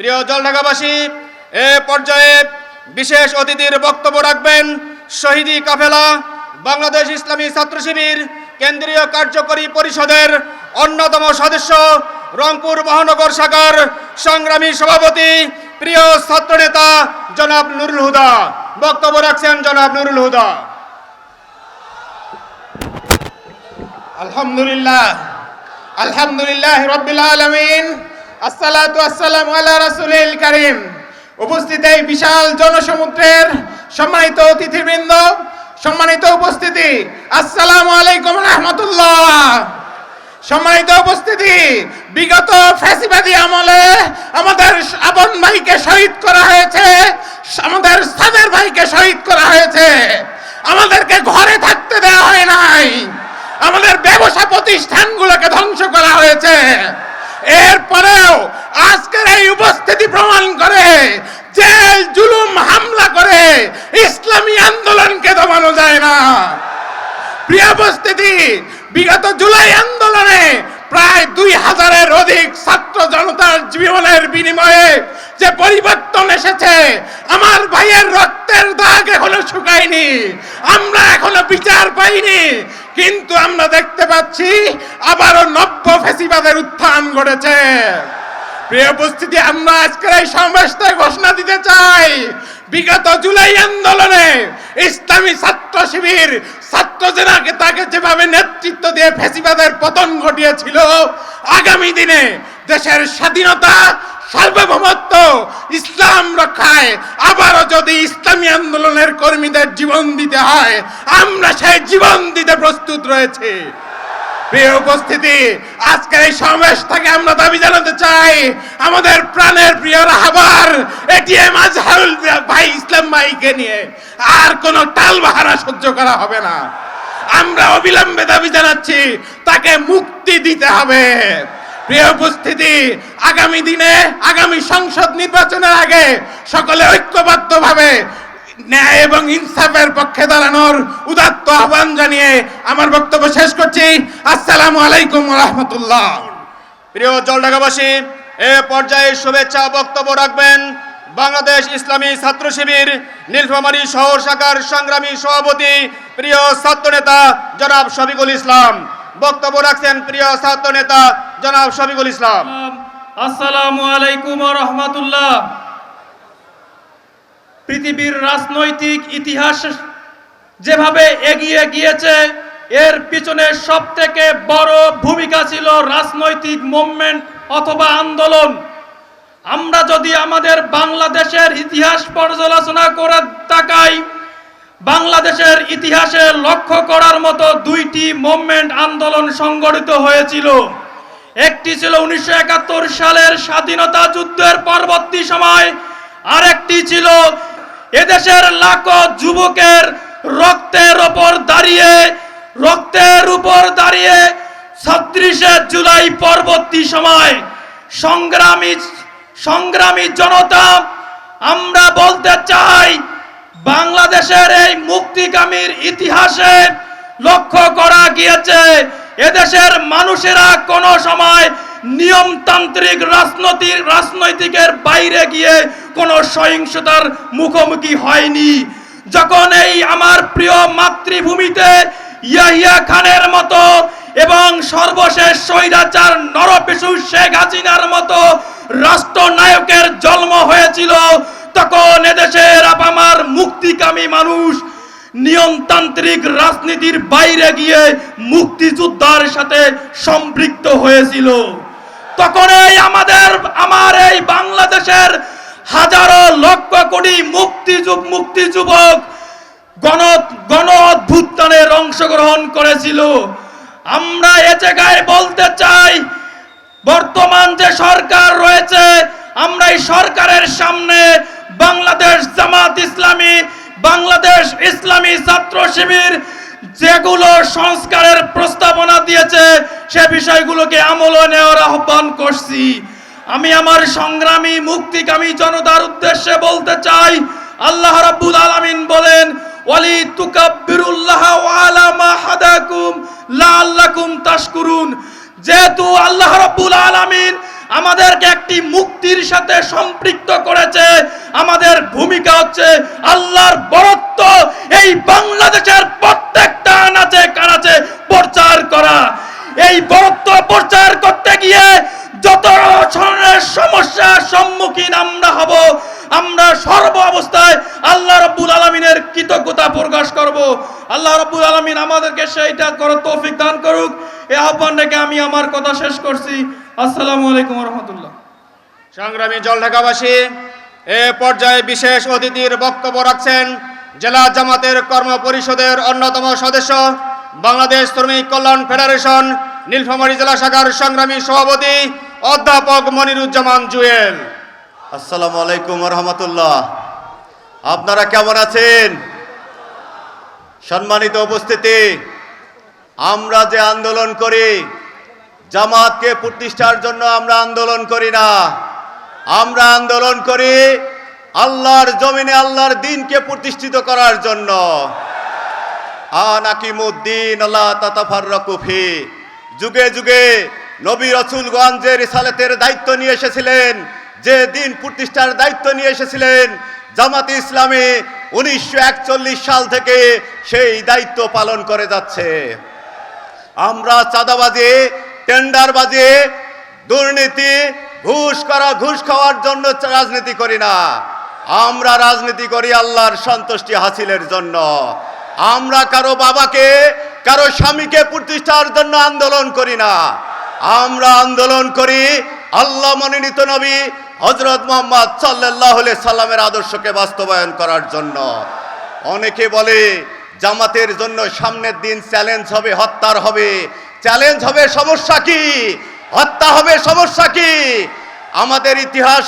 প্রিয় জলঢাকাবাসী, এ পর্যায়ে বিশেষ অতিথির বক্তব্য রাখবেন শহীদি কাফেলা বাংলাদেশ ইসলামী ছাত্র শিবির কেন্দ্রীয় কার্যকরী পরিষদের অন্যতম সদস্য রংপুর মহানগর শাখার সংগ্রামী সভাপতি প্রিয় ছাত্রনেতা জনাব নুরুল হুদা। বক্তব্য রাখছেন জনাব নুরুল হুদা। আলহামদুলিল্লাহ। আলহামদুলিল্লাহ রব্বিল আলামিন। আসসালামু আলা রাসূলিল কারীম। উপস্থিত এই বিশাল জনসমুদ্রের সম্মানিত অতিথিবৃন্দ, সম্মানিত উপস্থিতি, আসসালামু আলাইকুম রাহমাতুল্লাহ। সম্মানিত উপস্থিতি, বিগত ফ্যাসিবাদী আমলে আমাদের আপন ভাইকে শহীদ করা হয়েছে, আমাদের সাদের ভাইকে শহীদ করা হয়েছে। আমাদেরকে ঘরে থাকতে দেওয়া হয় নাই। আমাদের ব্যবসা প্রতিষ্ঠানগুলোকে ধ্বংস করা হয়েছে। উপস্থিতি প্রমাণ করে, জেল, জুলুম, হামলা করে ইসলামী আন্দোলনকে দমানো যায় না। প্রিয় উপস্থিতি, বিগত জুলাই আন্দোলনে প্রায় দুই হাজারের অধিক ছাত্র জনতার জীবনের বিনিময়ে যে পরিবর্তন এসেছে, আমার ভাইয়ের রক্তের দাগ এখনও শুকায়নি। আমরা এখনও বিচার পাইনি, কিন্তু আমরা দেখতে পাচ্ছি আবারও নব্য ফেসিবাদের উত্থান ঘটেছে। প্রিয় উপস্থিতি, আমরা আজকের এই সমাবেশতে ঘোষণা দিতে চাই। বিগত জুলাই আন্দোলনে ইসলামী ছাত্র শিবির, ছাত্র জেনাকে তাকে যেভাবে নেতৃত্ব দিয়ে ফেসিবাদের পতন ঘটিয়েছিল, আগামী দিনে দেশের স্বাধীনতা, সার্বভৌমত্ব, ইসলাম রক্ষায় আবারও যদি ইসলামী আন্দোলনের কর্মীদের জীবন দিতে হয়, আমরা সেই জীবন দিতে প্রস্তুত রয়েছে। প্রিয় উপস্থিতি, আজকের এই সমাবেশ থেকে আমরা দাবি জানাতে চাই, আমাদের প্রাণের প্রিয় রাহাবার এটিএম আজহারুল ভাই ইসলাম ভাইকে নিয়ে আর কোনো টাল বাহারা সহ্য করা হবে না। আমরা অবিলম্বে দাবি জানাচ্ছি, তাকে মুক্তি দিতে হবে। প্রিয় উপস্থিতি, আগামী দিনে, আগামী সংসদ নির্বাচনের আগে সকলে ঐক্যবদ্ধভাবে ন্যায় এবং ইনসাফের পক্ষে দাঁড়ানোর উদাত্ত আহ্বান জানিয়ে আমার বক্তব্য শেষ করছি। আসসালামু আলাইকুম রহমতুল্লাহ। প্রিয় জলঢাকাবাসী এ পর্যায়ে শুভেচ্ছা বক্তব্য রাখবেন বাংলাদেশ ইসলামী ছাত্র শিবির নীলফামারী শহর শাখার সংগ্রামী সভাপতি প্রিয় ছাত্রনেতা জনাব শফিকুল ইসলাম। বক্তব্য রাখছেন প্রিয় ছাত্রনেতা জনাব শফিকুল ইসলাম। আসসালামু আলাইকুম রহমতুল্লাহ। পৃথিবীর রাজনৈতিক ইতিহাস যেভাবে এগিয়ে গিয়েছে, এর পিছনে সব থেকে বড় ভূমিকা ছিল রাজনৈতিক মুভমেন্ট অথবা আন্দোলন। আমরা যদি আমাদের বাংলাদেশের ইতিহাস পর্যালোচনা করে তাকাই, বাংলাদেশের ইতিহাসে লক্ষ্য করার মতো দুইটি মুভমেন্ট আন্দোলন সংগঠিত হয়েছিল। একটি ছিল উনিশশো একাত্তর সালের স্বাধীনতা যুদ্ধের পরবর্তী সময়, আরেকটি ছিল এদেশের লাখো যুবকের রক্তের ওপর দাঁড়িয়ে, রক্তের উপর দাঁড়িয়ে ছত্রিশে জুলাই পরবর্তী সময় সংগ্রামী সংগ্রামী জনতা, আমরা বলতে চাই বাংলাদেশের এই মুক্তিকামীর ইতিহাসে লক্ষ্য করা গিয়েছে, এদেশের মানুষেরা কোনো সময় নিয়মতান্ত্রিক রাজনৈতিক, রাজনৈতিকের বাইরে গিয়ে কোনো সহিংসতার মুখোমুখি হয়নি। যখন এই আমার প্রিয় মাতৃভূমিতে ইয়াহিয়া খানের মতো এবং সর্বশেষ স্বৈরাচার নরপিসু শেখ হাসিনার মতো রাষ্ট্রনায়কের জন্ম হয়েছিল, তখন এদেশের আপামার মুক্তিকামী মানুষ নিয়মতান্ত্রিক রাজনীতির বাইরে গিয়ে মুক্তিযোদ্ধার সাথে সম্পৃক্ত হয়েছিল। তখন এই আমাদের, আমার এই বাংলাদেশের হাজারো লক্ষ কোটি মুক্তি মুক্তি যুবক গণ গণ অভ্যুত্থানের অংশগ্রহণ করেছিল। আমরা এ জায়গায় বলতে চাই, বর্তমান যে সরকার রয়েছে, আমরা এই সরকারের সামনে বাংলাদেশ জামাত ইসলামী, বাংলাদেশ ইসলামী ছাত্র শিবির যেগুলো সংস্কারের প্রস্তাবনা দিয়েছে, সে বিষয়গুলোকে আমলে নেওয়ার আহ্বান করছি। আমি আমার সংগ্রামী, মুক্তিকামী জনতার উদ্দেশ্যে বলতে চাই, আল্লাহ রাব্বুল আলামিন বলেন, ওয়ালি তুকাব্বিরুল্লাহ ওয়ালা মা হাদাকুম লাআল্লাকুম তাশকুরুন। যেহেতু আল্লাহ রাব্বুল আলামিন আমাদেরকে একটি মুক্তির সাথে সম্পৃক্ত করেছে। আমাদের ভূমিকা হচ্ছে আল্লাহর বরত্ব। এই বাংলাদেশের প্রত্যেকটা আনাচে কানাচে প্রচার করা। এই বরত্ব প্রচার করতে গিয়ে যত ধরনের সমস্যার সম্মুখীন আমরা হব, আমরা সর্ব অবস্থায় আল্লাহ রব্বুল আলমিনের কৃতজ্ঞতা প্রকাশ করব। আল্লাহ রব্বুল আলমিন আমাদেরকে সেইটা করার তৌফিক দান করুক। এ আহ্বান রেখে আমি আমার কথা শেষ করছি। আসসালামু আলাইকুম রহমতুল্লাহ সংগ্রামী জলঢাকাবাসী এ পর্যায়ে বিশেষ অতিথির বক্তব্য রাখছেন জেলা জামাতের কর্ম পরিষদের অন্যতম সদস্য বাংলাদেশ শ্রমিক কল্যাণ ফেডারেশন নীলফামারী জেলা শাখার সংগ্রামী সভাপতি অধ্যাপক মনিরুজ্জামান জুয়েল। আসসালামু আলাইকুম রহমতুল্লাহ আপনারা কেমন আছেন? সম্মানিত উপস্থিতি আমরা যে আন্দোলন করি জামাতকে প্রতিষ্ঠার জন্য আমরা আন্দোলন করি না। আমরা আন্দোলন করি আল্লাহর জমিনে আল্লাহর দিনকে প্রতিষ্ঠিত করার জন্য। আনাকিমুদ্দিন আল্লাহ তাতাফার রকুফি যুগে যুগে নবী রসুলগঞ্জের রিসালাতের দায়িত্ব নিয়ে এসেছিলেন। যে দিন প্রতিষ্ঠার দায়িত্ব নিয়ে এসেছিলেন জামাত ইসলামে উনিশশো একচল্লিশ সাল থেকে সেই দায়িত্ব পালন করে যাচ্ছে। আমরা চাঁদাবাজি টেন্ডারবাজি দুর্নীতি, ঘুষ করা, ঘুষ খাওয়ার জন্য রাজনীতি করি না। আমরা রাজনীতি করি আল্লাহর সন্তুষ্টি হাসিলের জন্য। আমরা কারও বাবাকে, কারও স্বামীকে প্রতিষ্ঠার জন্য আন্দোলন করি না। আমরা আন্দোলন করি আল্লাহ মনোনীত নবী হজরত মোহাম্মদ সাল্লাহ সাল্লামের আদর্শকে বাস্তবায়ন করার জন্য। অনেকে বলে, জামাতের জন্য সামনের দিন চ্যালেঞ্জ হবে, হত্যার হবে। চ্যালেঞ্জ হবে সমস্যা কি? হত্যা হবে সমস্যা কি? আমাদের ইতিহাস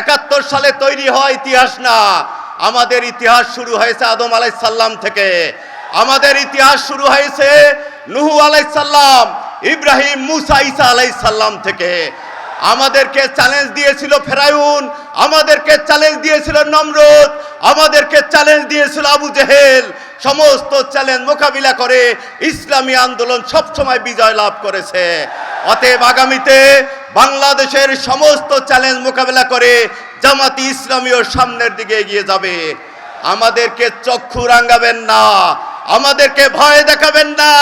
একাত্তর সালে তৈরি হওয়া ইতিহাস না। আমাদের ইতিহাস শুরু হয়েছে আদম আলাইসাল্লাম থেকে। আমাদের ইতিহাস শুরু হয়েছে নুহু আলাইসাল্লাম ইব্রাহিম, মুসা ইসা আলাইসাল্লাম থেকে। আমাদেরকে চ্যালেঞ্জ দিয়েছিল ফেরায়ুন আমাদেরকে চ্যালেঞ্জ দিয়েছিল নমরুদ, আমাদেরকে চ্যালেঞ্জ দিয়েছিল আবু জেহেল। সমস্ত চ্যালেঞ্জ মোকাবিলা করে ইসলামী আন্দোলন সবসময় বিজয় লাভ করেছে। অতএব আগামীতে বাংলাদেশের সমস্ত চ্যালেঞ্জ মোকাবিলা করে জামাতি ইসলামীও সামনের দিকে এগিয়ে যাবে। আমাদেরকে চক্ষু রাঙ্গাবেন না, আমাদেরকে ভয় দেখাবেন না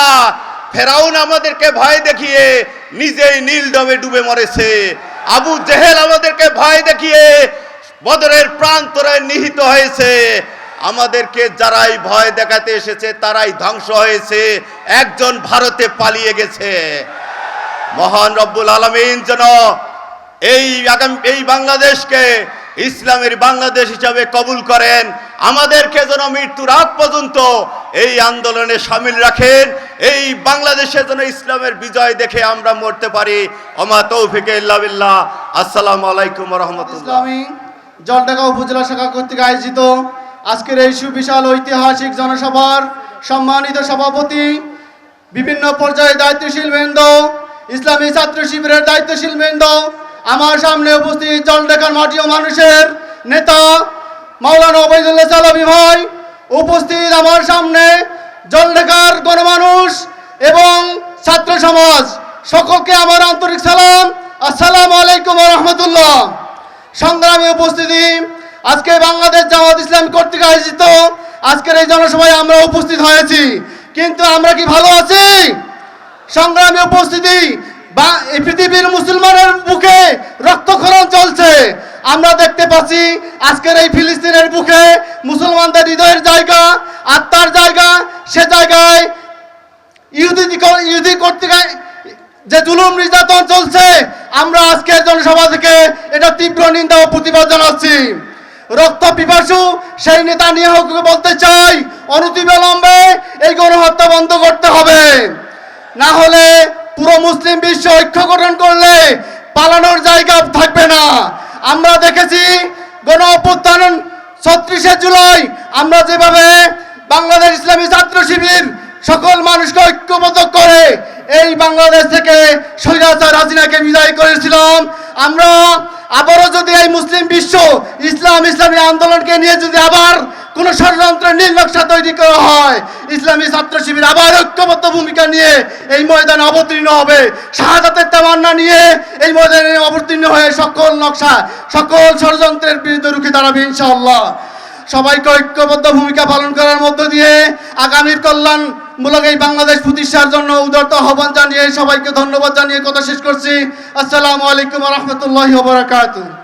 ফেরাউন আমাদেরকে ভয় দেখিয়ে নিজেই নীল ডবে ডুবে মরেছে। আবু জেহেল আমাদেরকে ভয় দেখিয়ে বদরের প্রান্তরে নিহিত হয়েছে। আমাদেরকে যারাই ভয় দেখাতে এসেছে, তারাই ধ্বংস হয়েছে। একজন ভারতে পালিয়ে গেছে। মহান রব্বুল আলমিন যেন এই আগামী, এই বাংলাদেশকে ইসলামের বাংলাদেশ হিসাবে কবুল করেন। আমাদেরকে যেন মৃত্যুর আগ পর্যন্ত এই আন্দোলনে সামিল রাখেন। এই বাংলাদেশে যেন ইসলামের বিজয় দেখে আমরা মরতে পারি। অমা তৌফিকে ইল্লা বিল্লাহ। আসসালামু আলাইকুম রহমতুল্লাহ। জলঢাকা উপজেলা শাখা কর্তৃক আয়োজিত আজকের এই সুবিশাল ঐতিহাসিক জনসভার সম্মানিত সভাপতি, বিভিন্ন পর্যায়ে দায়িত্বশীল বৃন্দ, ইসলামী ছাত্র শিবিরের দায়িত্বশীল বৃন্দ, আমার সামনে উপস্থিত জলঢাকার মাটি ও মানুষের নেতা মাওলানা ওবায়দুল্লাহ সালাবি ভাই উপস্থিত আমার সামনে জলঢাকার গণমানুষ এবং ছাত্র সমাজ। সকলকে আমার আন্তরিক সালাম। আসসালামু আলাইকুম রহমতুল্লাহ। সংগ্রামী উপস্থিতি। আজকে বাংলাদেশ জামাত ইসলাম কর্তৃক আয়োজিত আজকের এই জনসভায় আমরা উপস্থিত হয়েছি। কিন্তু আমরা কি ভালো আছি? সংগ্রামী উপস্থিতি। বা পৃথিবীর মুসলমানের বুকে রক্তক্ষরণ চলছে। আমরা দেখতে পাচ্ছি আজকের এই ফিলিস্তিনের বুকে মুসলমানদের হৃদয়ের জায়গা, আত্মার জায়গা, সে জায়গায় ইহুদি ইহুদি কর্তৃক যে জুলুম নির্যাতন চলছে, আমরা আজকের জনসভা থেকে এটা তীব্র নিন্দা ও প্রতিবাদ জানাচ্ছি। রক্ত পিপাসু সেই নেতা নিয়োগকে বলতে চাই, অনতিবিলম্বে এই গণহত্যা বন্ধ করতে হবে। না হলে পুরো মুসলিম বিশ্ব ঐক্য গঠন করলে পালানোর জায়গা থাকবে না। আমরা দেখেছি গণ অভ্যুত্থান ছত্রিশে জুলাই। আমরা যেভাবে বাংলাদেশ ইসলামী ছাত্র শিবির সকল মানুষকে ঐক্যবদ্ধ করে এই বাংলাদেশ থেকে স্বৈরাচার হাসিনাকে বিদায় করেছিলাম, আমরা আবারও যদি এই মুসলিম বিশ্ব ইসলাম ইসলামী আন্দোলনকে নিয়ে যদি আবার কোন ষড়যন্ত্রের নীল নকশা তৈরি করা হয়। ইসলামী ছাত্র শিবির আবার ঐক্যবদ্ধ ভূমিকা নিয়ে এই ময়দানে অবতীর্ণ হবে। শাহাদাতের তামান্না নিয়ে এই ময়দানে অবতীর্ণ হয়ে সকল নকশা, সকল ষড়যন্ত্রের বিরুদ্ধে রুখে দাঁড়াবে ইনশাআল্লাহ। সবাইকে ঐক্যবদ্ধ ভূমিকা পালন করার মধ্য দিয়ে আগামীর কল্যাণমূলক এই বাংলাদেশ প্রতিষ্ঠার জন্য উদারত আহ্বান জানিয়ে সবাইকে ধন্যবাদ জানিয়ে কথা শেষ করছি। আসসালামু আলাইকুম রহমতুল্লাহ বারাকাতুহ।